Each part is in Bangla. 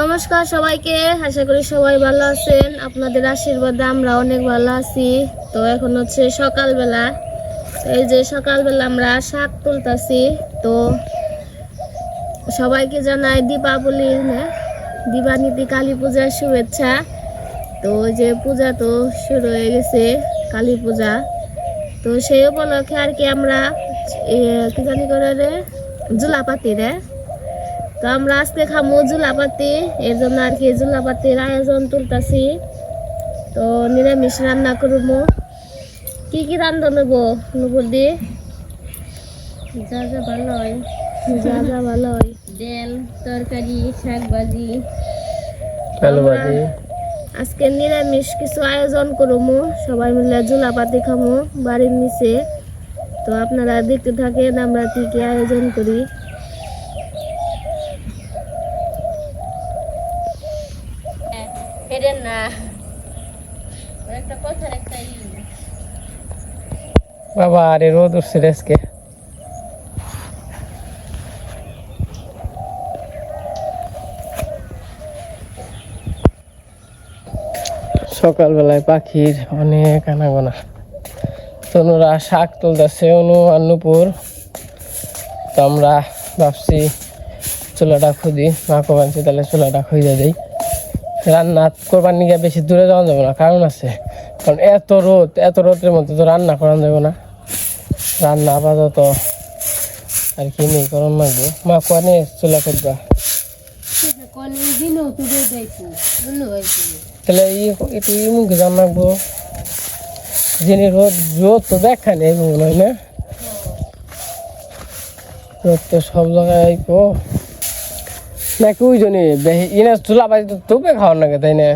নমস্কার সবাইকে আশা করি সবাই ভালো আছেন। আপনাদের আশীর্বাদে আমরা অনেক ভালো আছি। তো এখন হচ্ছে সকালবেলা। এই যে সকালবেলা আমরা শাক তুলতাছি। তো সবাইকে জানাই দীপাবলির হ্যাঁ, দিবানীতি কালী পূজার শুভেচ্ছা। তো ওই যে পূজা তো শুরু হয়ে গেছে কালী পূজা। তো সেই উপলক্ষে আর কি আমরা কি জানি করে রে? জুলাপাতি রে? তো আমরা আজকে খামো জুলাপাতি এর জন্য আর কি জুলাপাতির আয়োজন তুলতাছি। তো নিরামিষ রান্না করব। কি কি রান্না নেব নুপুর দিয়ে যা যা ভালো হয়। যা যা ভালো হয়। ডাল তরকারি শাক ভাজি আলু ভাজি আজকে নিরামিষ কিছু আয়োজন করব। সবাই মিলে জুলাপাতি খামো বাড়ির নিচে। তো আপনারা দেখতে থাকেন আমরা কি কি আয়োজন করি ফেরেন না একটা কথার একটা বাবা আরে রোদ উঠছে সকালবেলায় পাখির অনেক আনাগোনা। তনুরা শাক তুলতেছে, অনু আন্নুপুর তো আমরা ভাবছি চুলাটা খুঁজি, মাকে বানছি তাহলে চুলাটা খুঁজে দিই। রান্না করবার নিয়ে বেশি দূরে যাওয়া যাবে না, কারণ আছে। কারণ এত রোদ, এত রোদের মধ্যে তো রান্না করা যাবে না। রান্না আপাতত আর কি নেই করণ লাগবে। মা কোয়ানে চুলা করবা? কোনি তাহলে একটু ই মুখে জান লাগবো যিনি রোদ রোদ তো দেখা নেই মনে হয় না? রোদ তো সব জায়গায় আইবো। নাকি ওই জন্য ইনা চুলা তো তুপে খাওয়ার নাকি তাই না?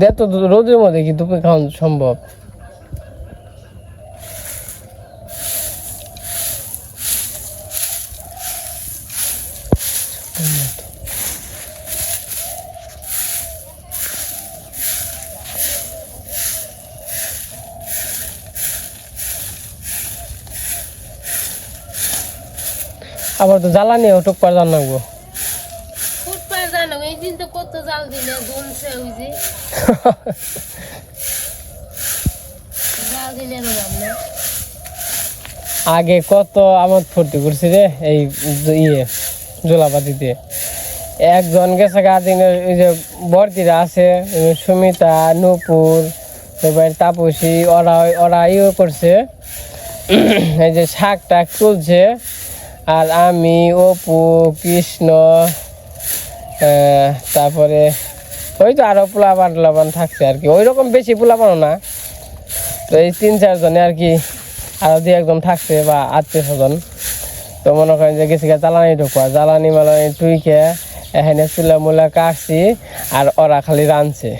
দে তো রোদের মধ্যে কি তুপে খাওয়ানো সম্ভব? আবার তো জ্বালানি ওটুক পার জান লাগবো আমরা আগে কত আমদ ফুর্তি করছি রে এই ইয়ে জোলাপাতিতে। একজন গেছে গাদিনের ওই যে বর্দিরা আছে সুমিতা নূপুর এবার তাপসী ওরা ওরা ইয়ে করছে এই যে শাক টাক তুলছে। আর আমি অপু কৃষ্ণ তারপরে ওই তো আরও পোলাপান টোলাপান থাকছে আর কি। ওই রকম বেশি পোলাপানও না। তো এই তিন চারজনে আর কি, আরও দুই একজন থাকছে বা আত্মীয় স্বজন। তো মনে করেন যে গেছি জ্বালানি ঢোকা জ্বালানি মালানি টুইকে এখানে চুলা মুলা কাটছি আর ওরা খালি রাঁধছে।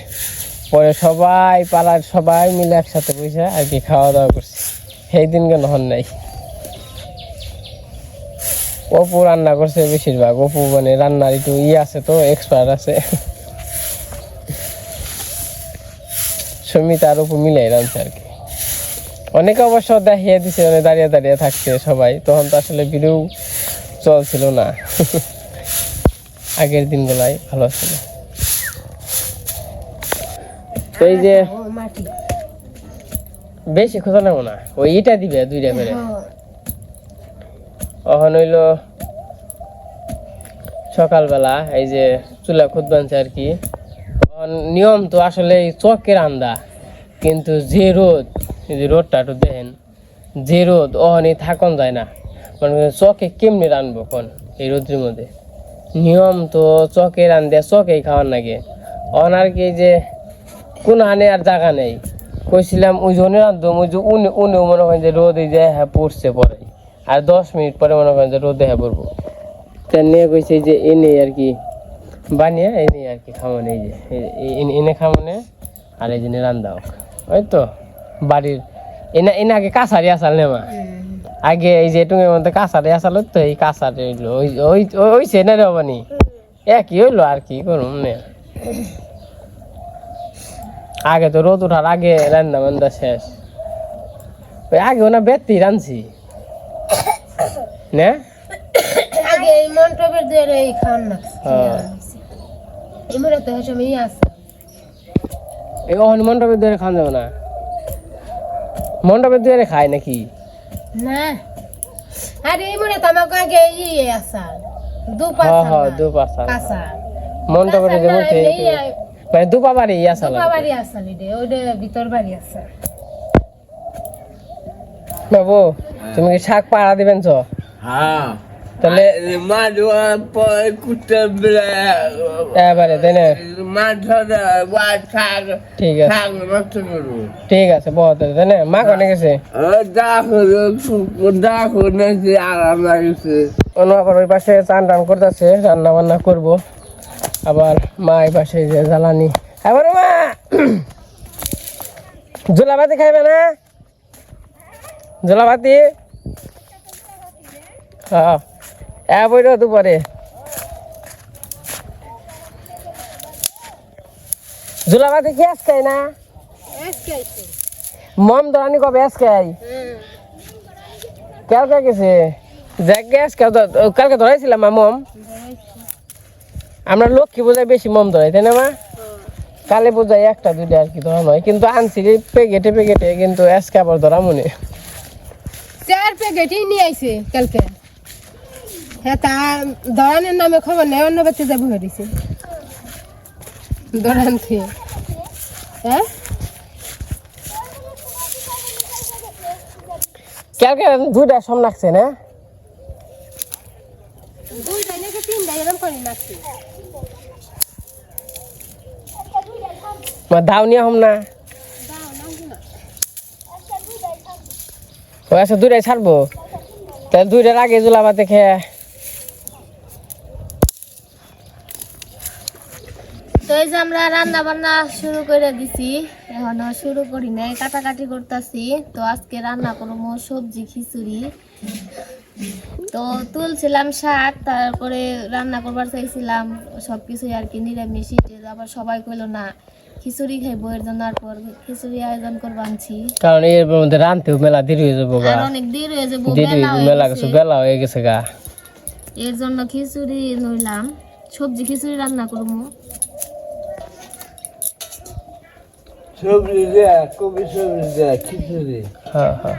পরে সবাই পাড়ার সবাই মিলে একসাথে বসে আর কি খাওয়া দাওয়া করছি। সেই দিনকে নহন নাই? অপু রান্না করছে বেশিরভাগ। অপু মানে রান্নার একটু ই আছে তো এক্সপার্ট আছে। সুমিতা আর অপু মিলাই রাঁধছে আর কি। অনেকে অবশ্য দেখিয়ে দিছে মানে দাঁড়িয়ে দাঁড়িয়ে থাকছে সবাই। তখন তো আসলে ভিডিও চলছিল না। আগের দিনগুলাই ভালো ছিল। এই যে বেশি খোঁজা নেব না। ওই ইটা দিবে দুইটা করে। অহন হইল সকালবেলা, এই যে চুলা খুদ বানছে আর কি। নিয়ম তো আসলে এই চকের আন্দা, কিন্তু যে রোদ যে রোদটা একটু দেখেন, যে রোদ অহনি থাকন যায় না। মানে চকে কেমনি রানবো কোন এই রোদ্রের মধ্যে? নিয়ম তো চকে রান্ধে চকেই খাওয়ার নাগে। অন আর কি যে কোন হানে আর জায়গা নেই। কইছিলাম ওই জন্য রান্ধম ওই যে উনি, উনিও মনে হয় যে রোদ এই যে হ্যাঁ পড়ছে পরে। আর দশ মিনিট পরে মনে করেন যে রোদে হ্যাঁ পড়ব। তা নিয়ে কইছে যে এনে আর কি বানিয়ে এনে আর কি খামানে, এই যে এনে- খামানে আর এই জন্য রান্দাও ওই তো, বাড়ির এনে এনে আগে কাছারি আসাল নেমা আগে এই যে টুঙের মধ্যে কাছারি আসাল তো এই কাছারি হইল, ওই ওই ওই সে না রে বানি একই হইল আর কি করুম নে। আগে তো রোদ উঠার আগে রান্না বান্না শেষ। ওই আগে ওনা বেতি রানছি না। আগে এই মন্টপের দিয়ে এই খান না। হ্যাঁ। তো সময় আছে। এই অহন দুয়ারে খাওয়া যাবে না। দুয়ারে খায় নাকি? না। আরে এমরে তো আমাকে আগে ইয়ে আছে। দু হ্যাঁ পাঁচ দু পাঁচা কাঁচা মণ্ডপের যে মানে দু পা বাড়ি আসা দুপা বাড়ি আছে রে ওইটা ভিতর বাড়ি আছে। বাবু তুমি কি শাক পাড়া দিবেন তো? হ্যাঁ। তাহলে এবারে তাই না মাছ শাক ঠিক আছে। শাক নষ্ট করব। ঠিক আছে বহুত তাই না মা কনে গেছে দেখো দেখো নাকি আরাম লাগছে। অন্য আবার ওই পাশে চান টান করতেছে রান্না বান্না করব। আবার মা এই পাশে যে জ্বালানি। আবার মা! জোলাবাতি খাইবে না? জোলাবাতি? হ্যাঁ এ বইরো দুপুরে জোলাবাতি কি আজকে না? মম দরানি কবে আজকে কালকে গেছে। দেখ গ্যাস কালকে ধরাইছিলাম মা মম। আমরা লক্ষ্মী পূজায় বেশি মম ধরাই তাই না মা? কালী পূজায় একটা দুইটা আর কি ধরা নয় কিন্তু আনছি পেকেটে পেকেটে কিন্তু আজকে আবার ধরা মনে। চার প্যাকেটই নিয়ে আইছে কালকে। হ্যাঁ তা নামে খবর নেই অন্য বাচ্চা যাব হয়েছে দরান থেকে হ্যাঁ? কালকে দুইটা সম লাগছে না? দুইটা নাকি তিনটা এরকম করে লাগছে। দাও নিয়ে হম না। ও আচ্ছা দুইটাই ছাড়বো। তাহলে দুইটার আগে জোলাবাতে খেয়ে তো এই যে আমরা রান্না বান্না শুরু করে দিছি। এখনও শুরু করি নাই, কাটাকাটি করতেছি। তো আজকে রান্না করব সবজি, খিচুড়ি। তো তুলছিলাম শাক, তারপরে রান্না করবার চাইছিলাম। সব কিছুই আর কি নিরামিষ আবার সবাই কইলো না। খিচুড়ি খাইবো এর জন্য আর পর খিচুড়ি আয়োজন করব আনছি। কারণ এর মধ্যে রানতেও মেলা দেরি হয়ে যাব গা। অনেক দেরি হয়ে যাব দেরি মেলা গেছে। বেলা হয়ে গেছে গা। এর জন্য খিচুড়ি নইলাম সবজি খিচুড়ি রান্না করব। সবজি দেয় কবি সবজি দেয় খিচুড়ি। হ্যাঁ হ্যাঁ।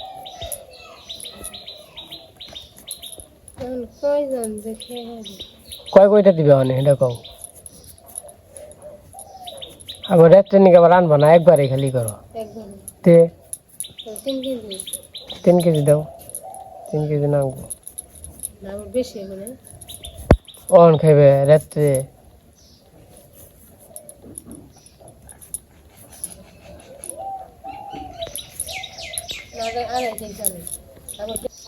কয়জন দেখে কয় কয়টা দিবে মানে এটা কও। আবার রাত্রে নিকে আবার আনব না একবারে খালি করো। তে? তিন কেজি। তিন কেজি দাও। তিন কেজি না না বেশি মানে অন খাইবে রাত্রে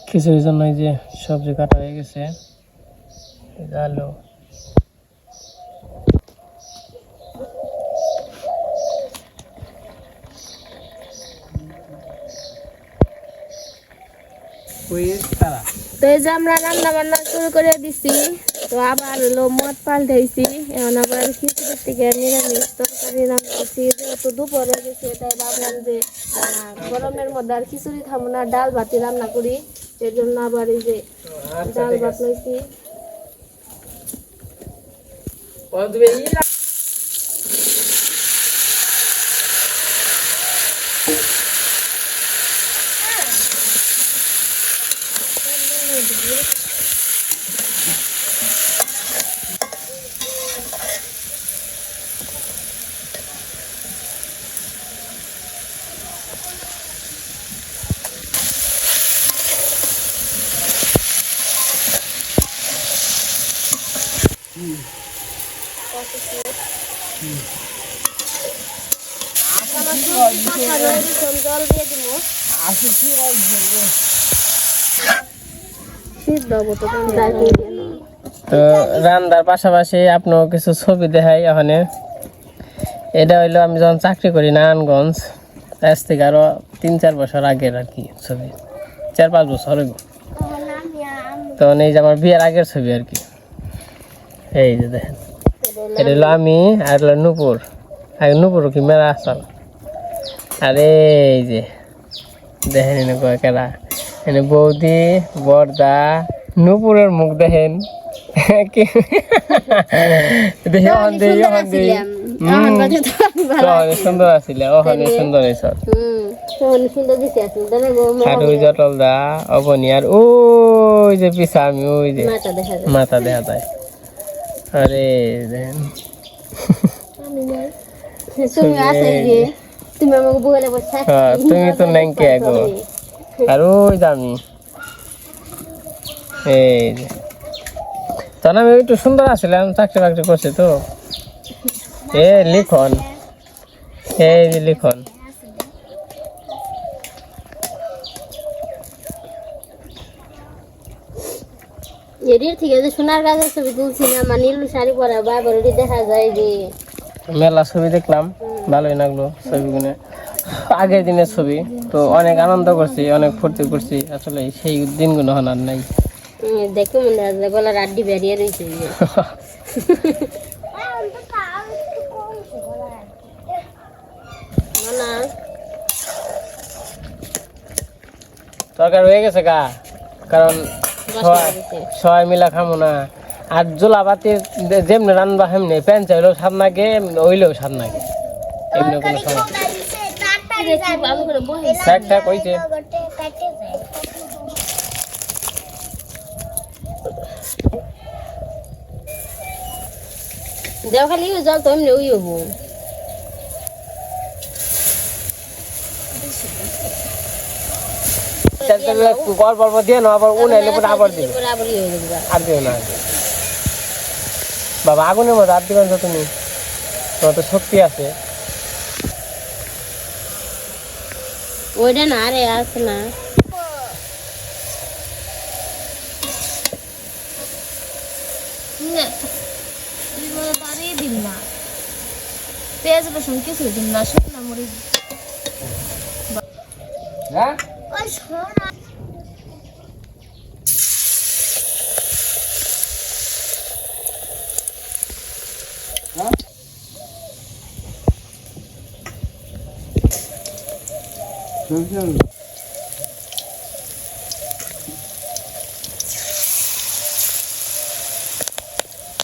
খিচুড়ির জন্য যে সবজি কাটা হয়ে গেছে। আলু। তো আবার হলো মদ এখন থেকে তাই ভাবলাম যে গরমের মধ্যে আর খিচুড়ি না, ডাল ভাতি রান্না করি এর জন্য আবার এই যে ডাল ভাত তো রান্নার পাশাপাশি আপনার কিছু ছবি দেখাই এখানে। এটা হইল আমি যখন চাকরি করি নারায়ণগঞ্জ আজ থেকে আরও তিন চার বছর আগের আর কি ছবি। চার পাঁচ বছর তো এই যে আমার বিয়ের আগের ছবি আর কি। এই যে দেখেন। এটা হলো আমি আর হলো নুপুর। আগে নুপুর কি মেলা আসল। আর এই যে দেখেন এনে কয়েকেরা এনে বৌদি বর্দা নুপুরের মুখ দেখেন। সুন্দর আসলে ওখানে সুন্দর গো আর ওই জটল দা অবনি আর ওই যে পিছা আমি ওই যে মাথা দেখা যায়। আরে তুমি যে তুমি আমাকে বলে বসে হ্যাঁ, তুমি তো ন্যাংকে গো আর ওই আমি। এই যে। তখন আমি একটু সুন্দর আসছিলাম চাকরি বাকরি করছি তো। এ লিখন। এই যে লিখন। এটির থেকে যে সোনার গাছের ছবি তুলছিলাম আর নীল শাড়ি পরা বাবার ওটি দেখা যায় যে। মেলা ছবি দেখলাম ভালোই লাগল ছবিগুলো। আগের দিনের ছবি তো অনেক আনন্দ করছি অনেক ফুর্তি করছি আসলে সেই দিনগুলো এখন আর নাই। দেখে মনে হয় গলার আড্ডি বেরিয়ে রয়েছে। না, না। তরকারি হয়ে গেছে গা কারণ সবাই মিলা খামো না। আর জোলা বাতি যেমনি রান্না হেমনি প্যান চাইলেও স্বাদ লাগে ওইলেও স্বাদ লাগে এমনি কোনো সমস্যা হয়েছে দেও খালি জল তো এমনি ওই হব গল্প অল্প দিয়ে না আবার পরে আবার দিবে। ইয়ে আর দিও না। বাবা আগুনের মধ্যে আর দিবেন তো তুমি। তোমার তো শক্তি আছে। ওইটা না রে আছে না। না। পেঁয়াজ রসুন কিছু দিন না শুকনা মরিচ। হ্যাঁ?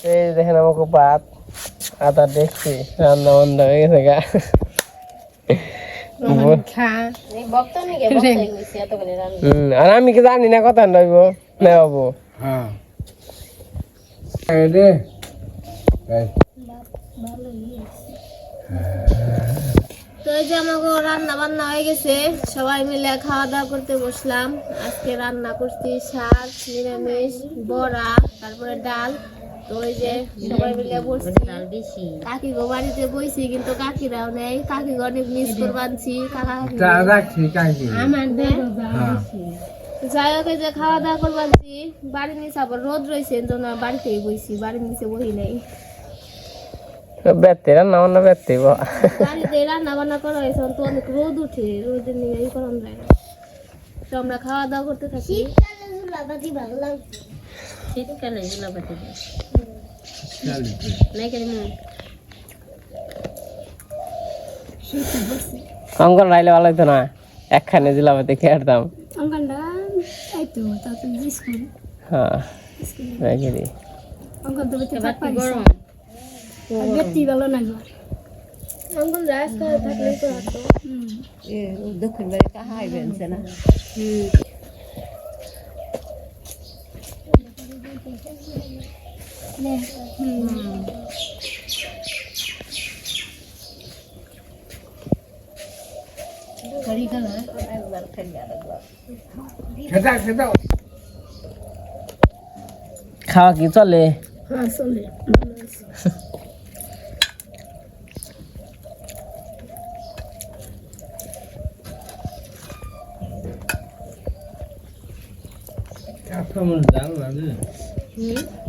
এই দেখেন আমাকে ভাত আদা দেখছি রান্না বান্না হয়ে গেছে গা খা এই বক্তা নাকি বক্তা হইছে এত করে রান্না হুম, আর আমি কি জানি না কথা নইব না বাবু হ্যাঁ তো এই যে আমাকে রান্না বান্না হয়ে গেছে সবাই মিলে খাওয়া দাওয়া করতে বসলাম। আজকে রান্না করছি শাক নিরামিষ বড়া তারপরে ডাল। তো ওই যে সবাই মিলে বসছি। কাকি গো বাড়িতে বইছি কিন্তু কাকিরাও নেই। কাকি অনেক মিস করবানছি কাকা কাকি আমার হ্যাঁ। যাই হোক এই যে খাওয়া দাওয়া করবানছি বাড়ির নিচে আবার রোদ রয়েছে বাড়িতেই বইছি। বাড়ির নিচে বই নেই। রান্না বান্না বাড়িতে রান্না বান্না করা হয়েছে তো অনেক রোদ উঠে রোদের নিয়ে এই করা যায় না। তো আমরা খাওয়া দাওয়া করতে থাকি। শীতকালে ঝুলাপাতি অঙ্কন রাইলে ভালো হতো না? একখানে জিলাপাতে অঙ্কনটা স্কুল হ্যাঁ রেখে দিই। অঙ্কন তো বেঁচে থাকতে গরম? বেশি ভালো না অঙ্কন রাস্তা থাকলে তো হতো দক্ষিণ বাড়ি কাহাই বেনছে না? খেতা খেতা খাওয়া কি চলে হ্যাঁ চলে কাঁচামরিচ ডাল না রে হুম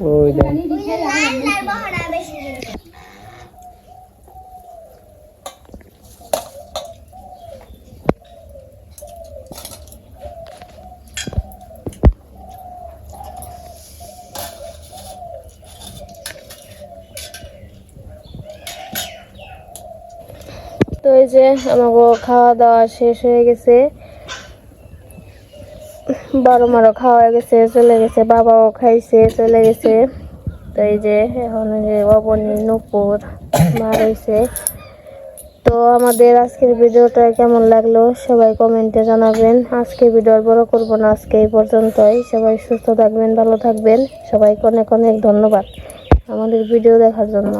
ওই তো এই যে আমাকে খাওয়া দাওয়া শেষ হয়ে গেছে। বারো মারো খাওয়া গেছে, চলে গেছে, বাবাও খাইছে, চলে গেছে। তো এই যে এখন যে অবনী, নুপুর, মা রয়েছে। তো আমাদের আজকের ভিডিওটা কেমন লাগল সবাই কমেন্টে জানাবেন। আজকে ভিডিও বড় করব না, আজকে এই পর্যন্তই। সবাই সুস্থ থাকবেন, ভালো থাকবেন। সবাইকে অনেক অনেক ধন্যবাদ আমাদের ভিডিও দেখার জন্য।